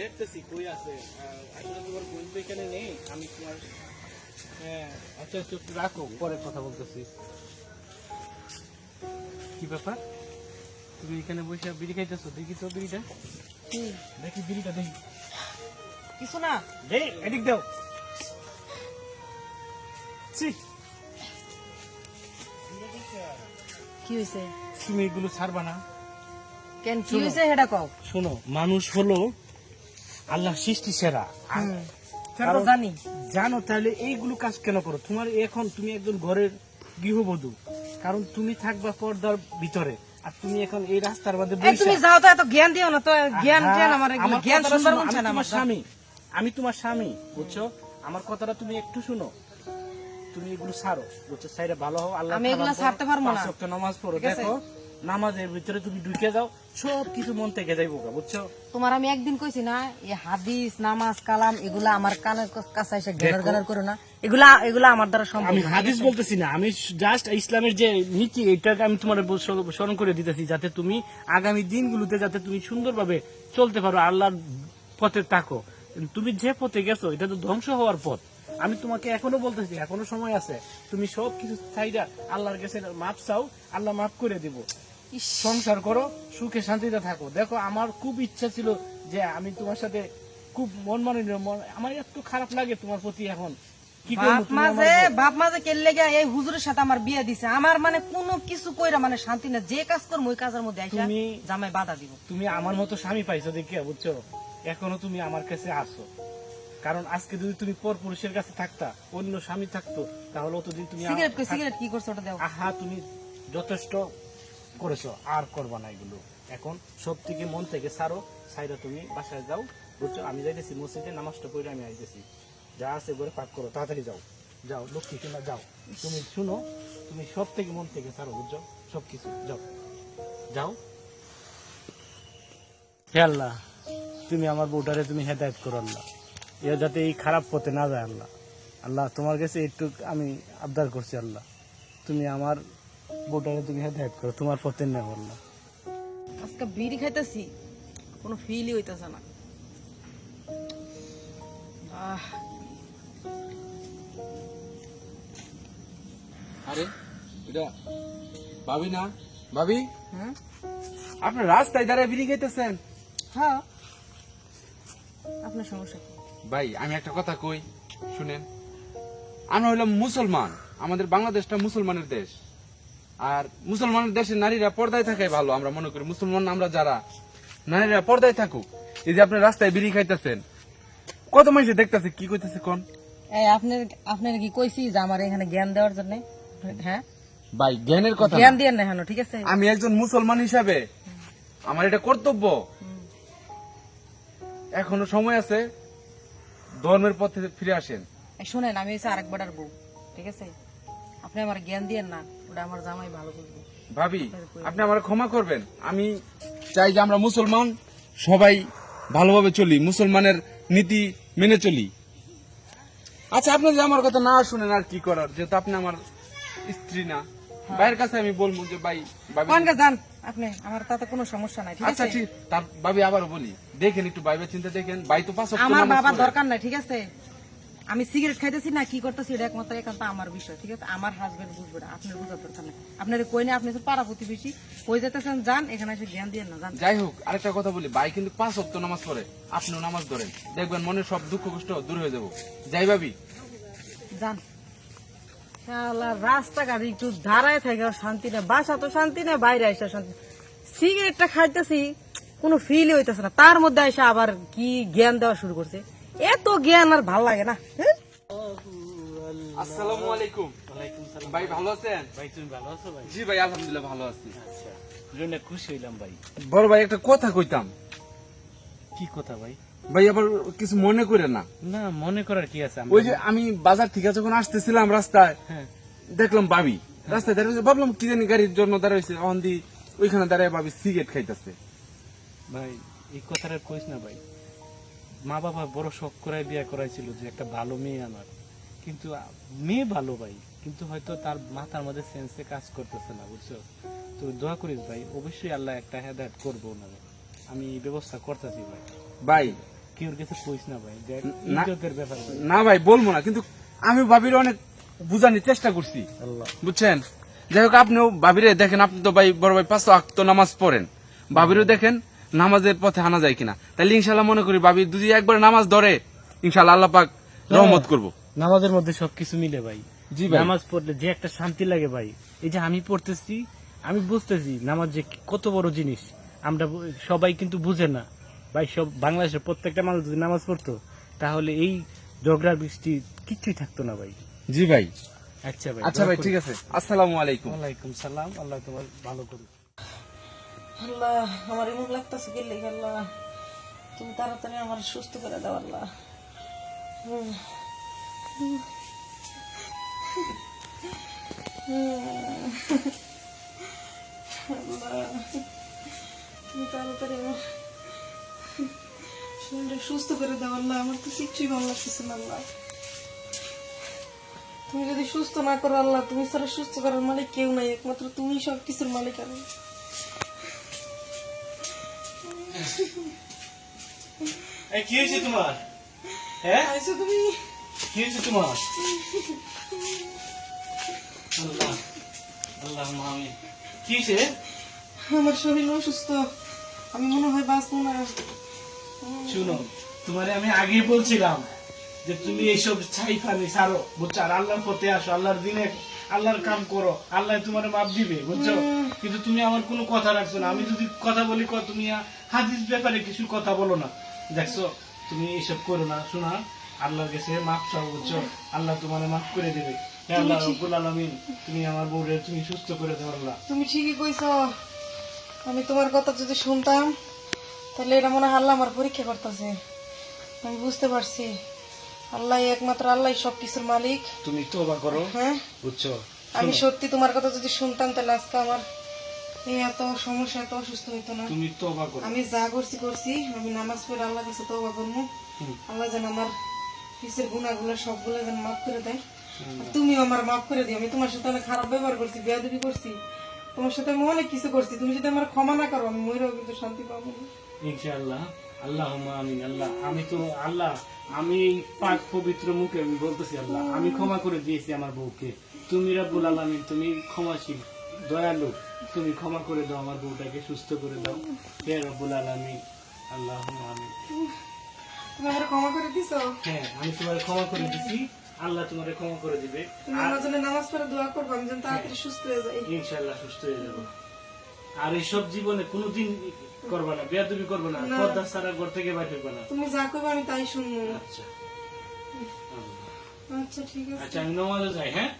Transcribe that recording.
দেখতেছি কই আছে? আসলে তোমার বোন তো এখানে নেই আমি তোমার হ্যাঁ আচ্ছা একটু রাখো পরে কথা বলতেছি। কি ব্যাপার? তুমি এখানে বসে বিড়ি খাইতেছো? দেখি তো বিড়িটা। দেখি বিড়িটা দেখি। কিছু না। দে এদিক দাও। ছি, কি হয়েছে তুমি এগুলো ছাড়বা না। কেন কি। হয়েছে সেটা কও। শোনো মানুষ হলো আল্লাহ সৃষ্টি সেরা। জানি। জানো তাহলে এইগুলো কাজ কেন করো? তোমার এখন তুমি একজন ঘরের গৃহবধূ। কারণ তুমি থাকবা পর্দার ভিতরে। আর তুমি এখন এই রাস্তার মধ্যে তুমি যাও তো এত জ্ঞান দিও না তো। জ্ঞান জ্ঞান আমার জ্ঞান সুন্দর শোনো, বলছে আমি না তোমার আমার স্বামী। আমি তোমার স্বামী বুঝছ? আমার কথাটা তুমি একটু শুনো। তুমি এগুলো ছাড়ো বুঝছ? সাইডে ভালো হও আল্লাহ আমি এগুলো ছাড়তে পারব না। নামাজ পড়ো দেখো। নামাজের ভিতরে তুমি ঢুকে যাও সব কিছু মন থেকে যাইবো গা, বুঝছ? তোমার আমি একদিন কইছি না এই হাদিস নামাজ কালাম এগুলা আমার কানের কাছে এসে গেলার গেলার করো না। এগুলা এগুলা আমার দ্বারা সম্ভব আমি হাদিস বলতেছি না আমি জাস্ট ইসলামের যে নীতি এটাকে আমি তোমার স্মরণ- করে দিতেছি যাতে তুমি আগামী দিনগুলোতে যাতে তুমি সুন্দরভাবে চলতে পারো আল্লাহর পথে থাকো। তুমি যে পথে গেছো এটা তো ধ্বংস হওয়ার পথ। আমি তোমাকে এখনও বলতেছি এখনও সময় আছে। তুমি সব কিছু চাইরা আল্লাহর কাছে মাপ চাও আল্লাহ মাফ করে দিব। সংসার করো সুখে শান্তিতে থাকো। দেখো আমার খুব ইচ্ছা ছিল যে আমি তোমার সাথে খুব মন মন আমার এত খারাপ লাগে তোমার প্রতি এখন। বাপ মাঝে বাপ মাঝে কেলে গিয়া এই হুজুরের সাথে আমার বিয়ে দিছে আমার মানে কোনো কিছু কইরা মানে শান্তি না যে কাজ করব ওই কাজের মধ্যে আইসা তুমি- জামাই বাধা দিব। তুমি আমার মতো স্বামী পাইছো দেখিয়া বুঝছ? এখনও তুমি আমার কাছে আসো। কারণ আজকে যদি তুমি পর পুরুষের কাছে থাকতা অন্য স্বামী থাকতো তাহলে অতদিন তুমি আ- সিগারেট সিগারেট কি করছ ওটা দেও। আহা তুমি যথেষ্ট করেছ, আর করবা না এগুলো। এখন সব থেকে মন থেকে সারো সাইডা তুমি বাসায় যাও, বুঝছ? আমি যাইতেছি, মসজিদে নামাজটা পড়ে আমি আইতেছি। যা আছে করে পাক করো, তাড়াতাড়ি যাও। যাও, লক্ষ্মী কিনা যাও। তুমি শুনো, তুমি সব থেকে মন থেকে সারো বুঝছ? সব কিছু যাও। যাও। হে আল্লাহ, তুমি আমার বউটারে তুমি হেদায়ত করো আল্লাহ। এ যাতে এই খারাপ পথে না যায় আল্লাহ। আল্লাহ, তোমার কাছে একটু আমি আবদার করছি আল্লাহ। তুমি আমার বউটারে তুমি হেদায়ত করো তোমার পথে নেব আল্লাহ আজকে বিড়ি খাইতেছি কোনো ফিলই হইতেছে না। আরে এটা ভাবি না? ভাবি? হ্যাঁ? আপনার রাস্তায় দাঁড়ায় বিড়ি খাইতেছেন? হ্যাঁ। আপনার সমস্যা ভাই আমি একটা কথা কই শুনেন। আমরা হইলাম মুসলমান আমাদের বাংলাদেশটা মুসলমানের দেশ। আর মুসলমানের দেশের নারীরা পর্দায় থাকাই ভালো আমরা মনে করি। মুসলমান আমরা যারা নারীরা পর্দায় থাকুক। এই যে আপনি রাস্তায় বিড়ি খাইতেছেন কত মানুষ দেখতেছে কি কইতেছে কোন? এই আপনার আপনার কি কইছি যে আমার এখানে জ্ঞান দেওয়ার জন্য? হ্যাঁ? ভাই জ্ঞানের কথা জ্ঞান দিয়ে না ঠিক আছে? আমি একজন মুসলমান হিসাবে আমার এটা কর্তব্য। এখনও সময় আছে ধর্মের পথে ফিরে আসেন। শুনেন আমি হচ্ছে আরেক বেটার বউ ঠিক আছে? আপনি আমার জ্ঞান দিয়েন না ওটা আমার জামাই ভালো বুঝবে ভাবি আপনি আমার ক্ষমা করবেন। আমি চাই যে আমরা মুসলমান সবাই ভালোভাবে চলি মুসলমানের নীতি মেনে চলি। আচ্ছা আপনি যে আমার কথা না শুনেন আর কি করার যেহেতু আপনি আমার স্ত্রী না ভাইয়ের কাছে আমি বলব যে ভাই ভাবি যান। আপনি আমার তাতে কোনো সমস্যা নাই ঠিক আচ্ছা ঠিক তার ভাবি আবার বলি। দেখেন একটু বাইবে চিন্তা দেখেন। ভাই তো পাঁচ আমার বাবার দরকার নাই ঠিক আছে? আমি সিগারেট খাইতেছি না কি করতেছি এটা একমাত্র একান্ত আমার বিষয় ঠিক আছে? আমার হাজবেন্ড বুঝবে না আপনার বুঝার দরকার নাই। আপনার কই না আপনি তো পাড়া প্রতিবেশী। কই যেতেছেন যান এখানে এসে জ্ঞান দিয়ে না যান। যাই হোক আরেকটা কথা বলি ভাই কিন্তু পাঁচ ওয়াক্ত নামাজ পড়ে আপনিও নামাজ ধরেন। দেখবেন মনের সব দুঃখ কষ্ট দূর হয়ে যাব। যাই ভাবি। যান। রাস্তাঘাট একটু দাঁড়ায় থাকে আর শান্তি নেই। বাসা তো শান্তি নেই বাইরে আসা শান্তি সিগারেটটা খাইতেছি কোনো ফিলই হইতেছে না। তার মধ্যে এসে আবার কি জ্ঞান দেওয়া শুরু করছে? এত জ্ঞান আর ভালো লাগে না হ্যাঁ? আসসালামু আলাইকুম। ভাই ভালো আছেন? ভাই তুমি ভালো আছো ভাই? জি ভাই আলহামদুলিল্লাহ ভালো আছি। আচ্ছা খুশি হইলাম ভাই। বড় ভাই একটা কথা কইতাম। কি কথা ভাই? ভাই আবার কিছু মনে করে না? না মনে করার কি আছে? ওই যে আমি বাজার থেকে যখন আসতেছিলাম রাস্তায় হ্যাঁ। দেখলাম বাবি। রাস্তায় দাঁড়িয়েছে ভাবলাম কি জানি গাড়ির জন্য দাঁড়াইছে অন্দি ওইখানে দাঁড়ায় বাবি সিগারেট খাইতেছে। ভাই এই কথাটা কইস না ভাই। মা বাবা বড় শখ করায় বিয়ে করাইছিল যে একটা ভালো মেয়ে আমার। কিন্তু মেয়ে ভালো ভাই কিন্তু হয়তো তার মাথার মধ্যে সেন্সে কাজ করতেছে না বুঝছ? তো দোয়া করিস ভাই অবশ্যই আল্লাহ একটা হেদায়ত করব না আমি এই ব্যবস্থা করতেছি ভাই। ভাই। কেউ কাছে কইস না ভাই ইজ্জতের ব্যাপার না ভাই বলব না কিন্তু আমি ভাবির অনেক বুঝানোর চেষ্টা করছি। বুঝছেন? যাই হোক আপনিও ভাবিরে দেখেন আপনি তো ভাই বড় ভাই পাঁচ আক্ত নামাজ পড়েন। ভাবিরও দেখেন নামাজের পথে আনা যায় কিনা। তাহলে ইনশাল্লাহ মনে করি ভাবি যদি একবার নামাজ ধরে ইনশাল্লাহ আল্লাহ পাক রহমত করব। নামাজের মধ্যে সবকিছু মিলে ভাই। জি ভাই। নামাজ পড়লে যে একটা শান্তি লাগে ভাই। এই যে আমি পড়তেছি আমি বুঝতেছি নামাজ যে কত বড় জিনিস। আমরা সবাই কিন্তু বুঝে না। ভাই সব বাংলাদেশের প্রত্যেকটা মানুষ যদি নামাজ পড়তো তাহলে এই ঝগড়া বৃষ্টি কিচ্ছুই থাকতো না ভাই। জি ভাই। আচ্ছা ভাই আচ্ছা ভাই ঠিক আছে। আসসালামু আলাইকুম। ওয়ালাইকুম সালাম। আল্লাহ তোমার ভালো করুন আল্লাহ, আমার এমন লাগতেছে গেলে আল্লাহ, তুমি তাড়াতাড়ি আমার সুস্থ করে দাও আল্লাহ। তুমি তাড়াতাড়ি আমার সুস্থ করে দাও আল্লাহ, আমার তো কিচ্ছুই ভালো লাগতেছে না আল্লাহ। তুমি যদি সুস্থ না করো আল্লাহ, তুমি ছাড়া সুস্থ করার মালিক কেউ নাই, একমাত্র তুমি সব কিছুর মালিক আমি কি হয়েছে তোমার? হ্যাঁ? তুমি? কি হয়েছে তোমার? আল্লাহ আল্লাহ মামি কি হয়েছে? আমার শরীর অসুস্থ। আমি মনে হয় বাঁচবো না। শুনো তোমারে আমি আগেই বলছিলাম। যে তুমি এইসব ছাই ফানি ছাড়ো। বুঝছ? আর আল্লাহর পথে আসো আল্লাহর দিনে আল্লাহর কাম করো আল্লাহ তোমার মাপ দিবে বুঝছ? কিন্তু তুমি আমার কোনো কথা রাখছো না। আমি যদি কথা বলি তুমি হাদিস ব্যাপারে কিছু কথা বলো না। দেখছ? তুমি এইসব করো না। শোনা আল্লাহর কাছে মাপ চাও বুঝছ? আল্লাহ তোমার মাফ করে দেবে। আল্লাহ রব্বুল আলামিন তুমি আমার বউরে তুমি সুস্থ করে দাও আল্লাহ। তুমি ঠিকই কইছ। আমি তোমার কথা যদি শুনতাম তাহলে এটা মনে হয় আল্লাহ আমার পরীক্ষা করতেছে। আমি বুঝতে পারছি। আল্লাহ একমাত্র আল্লাহ সব কিছুর মালিক। তুমি তোবা করো। হ্যাঁ? বুঝছ? আমি সত্যি তোমার কথা যদি শুনতাম তাহলে আজকে আমার এই এত সমস্যা এত অসুস্থ হইতো না। তুমি তোবা করো। আমি যা করছি করছি। আমি নামাজ পড়ে আল্লাহ কাছে তওবা করব। হুম। আল্লাহ যেন আমার পিসের গুণাগুলো সবগুলো যেন মাফ করে দেয়। তুমিও আমার মাফ করে দিও। আমি তোমার সাথে অনেক খারাপ ব্যবহার করছি বেয়াদবি করছি। তোমার সাথে আমি অনেক কিছু করছি। তুমি যদি আমার ক্ষমা না করো আমি মরেও কিন্তু শান্তি পাবো না। ইনশাআল্লাহ। আল্লাহ আমিন। আল্লাহ আমি তো আল্লাহ আমি পাক পবিত্র মুখে আমি বলতেছি আল্লাহ আমি ক্ষমা করে দিয়েছি আমার বউকে। তুমি রাব্বুল আলামিন তুমি ক্ষমাশীল দয়ালু তুমি ক্ষমা করে দাও আমার বউটাকে সুস্থ করে দাও। হে রব্বুল আলামিন আল্লাহ আমিন। তুমি আমার ক্ষমা করে দিছো? হ্যাঁ আমি তোমার ক্ষমা করে দিছি আল্লাহ তোমার ক্ষমা করে দিবে। তুমি আমার জন্য নামাজ পড়ে দোয়া করব আমি যেন তাড়াতাড়ি সুস্থ হয়ে যাই। ইনশাআল্লাহ সুস্থ হয়ে যাব। আর এইসব জীবনে কোনোদিন করবা না বেয়াদবি করবা না পর্দা ছাড়া ঘর থেকে বাইরে করবা না। তুমি যা করবে আমি তাই শুনব। আচ্ছা। আচ্ছা ঠিক আছে। আচ্ছা আমি নমাজে যাই হ্যাঁ?